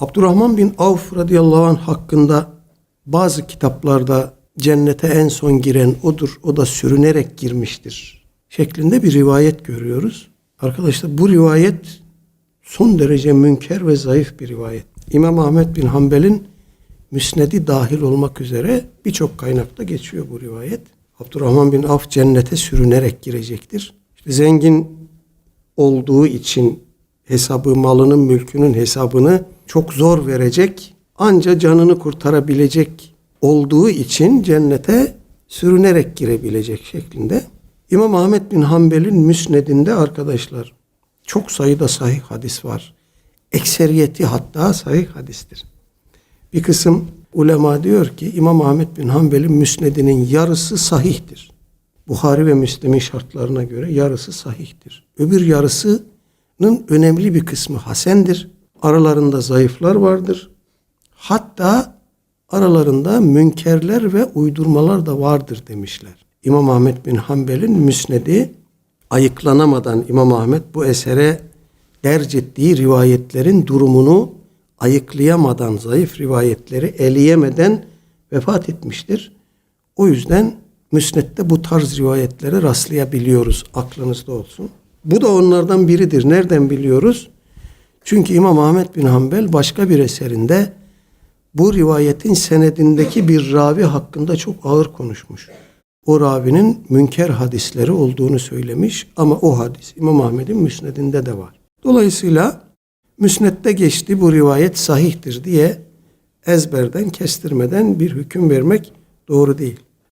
Abdurrahman bin Avf radıyallahu anh hakkında bazı kitaplarda cennete en son giren odur, o da sürünerek girmiştir şeklinde bir rivayet görüyoruz. Arkadaşlar bu rivayet son derece münker ve zayıf bir rivayet. İmam Ahmet bin Hanbel'in müsnedi dahil olmak üzere birçok kaynakta geçiyor bu rivayet. Abdurrahman bin Avf cennete sürünerek girecektir. İşte zengin olduğu için hesabı, malının, mülkünün hesabını çok zor verecek, anca canını kurtarabilecek olduğu için cennete sürünerek girebilecek şeklinde. İmam Ahmet bin Hanbel'in müsnedinde arkadaşlar çok sayıda sahih hadis var. Ekseriyeti hatta sahih hadistir. Bir kısım ulema diyor ki İmam Ahmet bin Hanbel'in müsnedinin yarısı sahihtir. Buhari ve Müslim'in şartlarına göre yarısı sahihtir. Öbür yarısının önemli bir kısmı hasendir. Aralarında zayıflar vardır. Hatta aralarında münkerler ve uydurmalar da vardır demişler. İmam Ahmet bin Hanbel'in müsnedi ayıklanamadan İmam Ahmet bu esere derc ettiği rivayetlerin durumunu ayıklayamadan, zayıf rivayetleri eleyemeden vefat etmiştir. O yüzden müsnette bu tarz rivayetlere rastlayabiliyoruz. Aklınızda olsun. Bu da onlardan biridir. Nereden biliyoruz? Çünkü İmam Ahmet bin Hanbel başka bir eserinde bu rivayetin senedindeki bir ravi hakkında çok ağır konuşmuş. O ravinin münker hadisleri olduğunu söylemiş ama o hadis İmam Ahmet'in müsnedinde de var. Dolayısıyla müsnette geçti bu rivayet sahihtir diye ezberden kestirmeden bir hüküm vermek doğru değil.